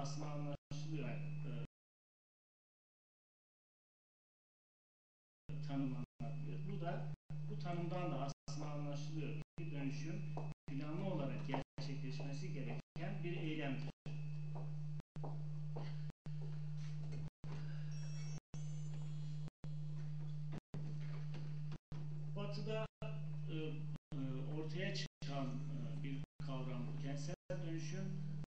aslında anlaşılıyor. E, tanımlanabiliyor. Bu da bu tanımdan da aslında anlaşılıyor ki dönüşüm planlı olarak gerçekleşmesi gereken bir eylemdir. Batı'da e, e, ortaya çıkan e, bir kavram bu kentsel dönüşüm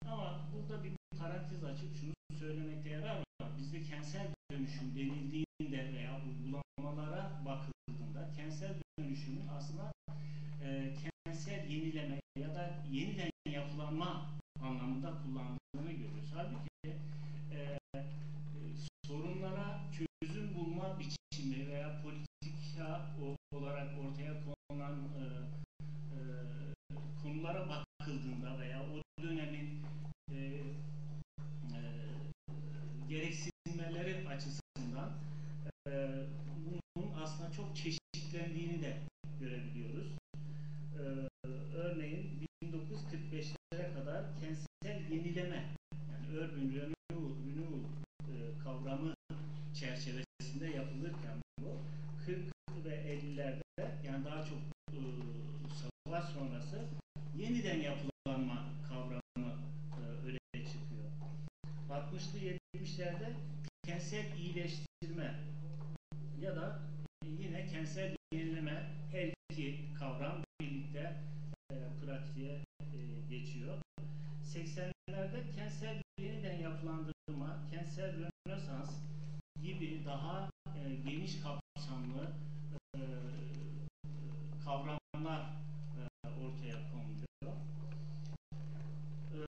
ama burada bir parantez açıp şunu söylemekte yarar var. Bizde kentsel dönüşüm denildiğinde veya uygulamalara bakıldığında kentsel dönüşümün aslında e, kentsel yenileme ya da yeniden yapılanma anlamında kullandığını görüyoruz. Halbuki e, e, sorunlara çözüm bulma biçimi veya politika olarak ortaya konulan e, e, konulara bakıldığında veya o dönemin e, e, gereksinmeleri açısından e, bunun aslında çok çeşitlendiğini de görebiliyoruz. E, örneğin 1945'lere kadar kentsel yenileme yani urban renewal, renewal e, kavramı çerçevesinde yapılırken bu 40 ve 50'lerde yani daha çok e, savaş sonrası yeniden yapılanma kavramı e, öne çıkıyor. 60'lı 70'lerde kentsel iyileştirme ya da yine kentsel yenileme her iki kavram birlikte e, pratiğe e, geçiyor. 80'lerde kentsel yeniden yapılandırma, kentsel rönesans gibi daha e, geniş kapsamlı e, kavramlar e, ortaya konuluyor. E,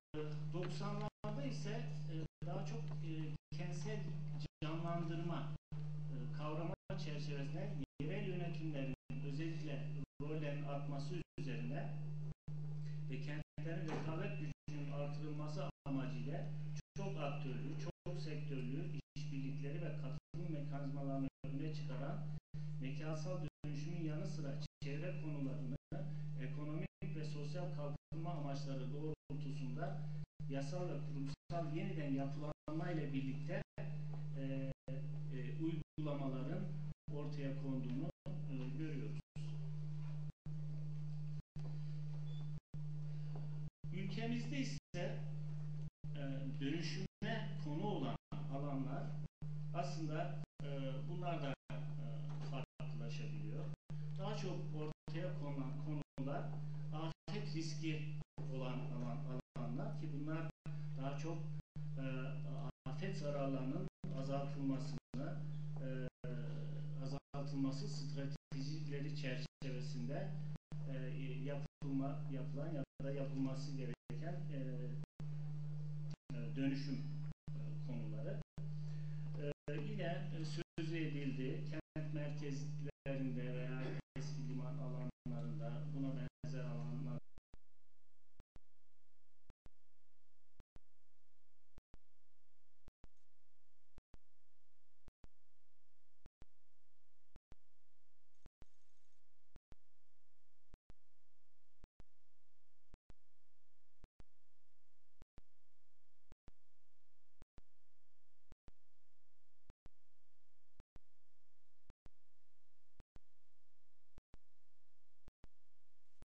90'larda ise e, daha çok e, kentsel canlandırma e, çerçevesinde yerel yönetimlerin özellikle rollerin artması üzerine ve kentlerin rekabet gücünün artırılması amacıyla çok aktörlü, çok sektörlü işbirlikleri ve katılım mekanizmalarını önüne çıkaran mekansal dönüşümün yanı sıra çevre konularını ekonomik ve sosyal kalkınma amaçları doğrultusunda yasal ve kurumsal yeniden yapılanma ile birlikte e, e, uygulamaların ortaya konduğunu e, görüyoruz. Ülkemizde ise e, dönüşüme konu olan alanlar aslında e, bunlar da e, farklılaşabiliyor. Daha çok ortaya konulan konular afet riski olan alan, alanlar ki bunlar daha çok afet zararlarının azaltılmasını azaltılması stratejileri çerçevesinde e, yapılma, yapılan ya da yapılması gereken e, e, dönüşüm